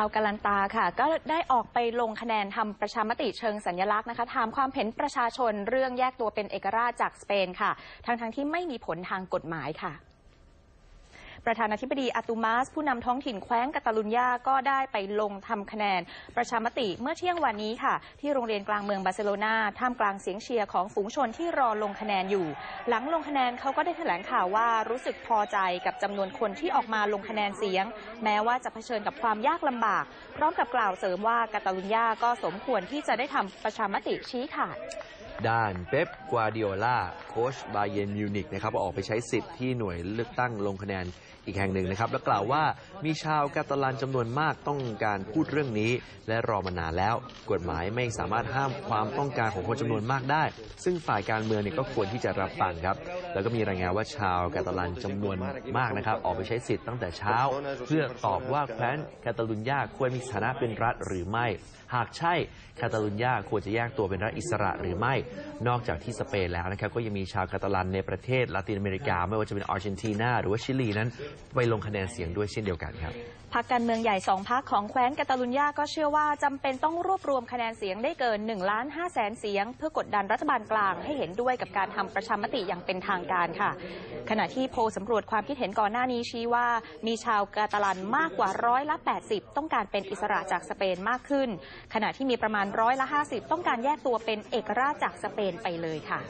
าวกาลันตาค่ะ ก็ได้ออกไปลงคะแนนทำประชามติเชิงสัญลักษณ์นะคะถามความเห็นประชาชนเรื่องแยกตัวเป็นเอกราชจากสเปนค่ะ ทั้งๆทที่ไม่มีผลทางกฎหมายค่ะ ประธานาธิบดีอาตูมาส ผู้นำท้องถิ่นแคว้นกาตาลุญญาก็ได้ไปลงทำคะแนน ประชามติเมื่อเที่ยงวันนี้ค่ะ ที่โรงเรียนกลางเมืองบาร์เซโลนาท่ามกลางเสียงเชียร์ของฝูงชนที่รอลงคะแนนอยู่ หลังลงคะแนนเขาก็ได้แถลงข่าวว่ารู้สึกพอใจกับจำนวนคนที่ออกมาลงคะแนนเสียง แม้ว่าจะเผชิญกับความยากลำบาก พร้อมกับกล่าวเสริมว่ากาตาลุญญาก็สมควรที่จะได้ทำประชามติชี้ขาด ด้านเป๊ปกวาดิโอลาโค้ชบาเยนมิวนิกนะครับออกไปใช้สิทธิ์ที่หน่วยเลือกตั้งลงคะแนนอีกแห่งหนึ่งนะครับ และกล่าวว่ามีชาวกาตาลันจำนวนมากต้องการพูดเรื่องนี้ และรอมานานแล้ว กฎหมายไม่สามารถห้ามความต้องการของคนจำนวนมากได้ ซึ่งฝ่ายการเมืองเนี่ยก็ควรที่จะรับฟังครับ แล้วก็มีรายงานว่าชาวกาตาลันจำนวนมากนะครับ ออกไปใช้สิทธิ์ตั้งแต่เช้า เพื่อตอบว่าแคว้นกาตาลุญญาควรมีสถานะเป็นรัฐหรือไม่ หากใช่คาตาลุญญาควรจะแยกตัวเป็นรัฐอิสระหรือไม่นอกจากที่สเปนแล้วนะครับก็ยังมีชาวกาตาลันในประเทศลาตินอเมริกา ไม่ว่าจะเป็นอาร์เจนตินาหรือว่าชิลีนั้น ไปลงคะแนนเสียงด้วยเช่นเดียวกันครับพักการเมืองใหญ่สองพักของแคว้นกาตาลุญญาก็เชื่อว่าจำเป็นต้องรวบรวมคะแนนเสียงได้เกิน1ล้าน5แสนเสียง เพื่อกดดันรัฐบาลกลางให้เห็นด้วยกับการทำประชามติอย่างเป็นทางการค่ะ ขณะที่โพลสำรวจความคิดเห็นก่อนหน้านี้ชี้ว่า มีชาวกาตาลันมากกว่าร้อยละ 80 ต้องการเป็นอิสระจากสเปนมากขึ้น ขณะที่มีประมาณร้อยละ 50 ต้องการแยกตัวเป็นเอกราชจากสเปนไปเลยค่ะ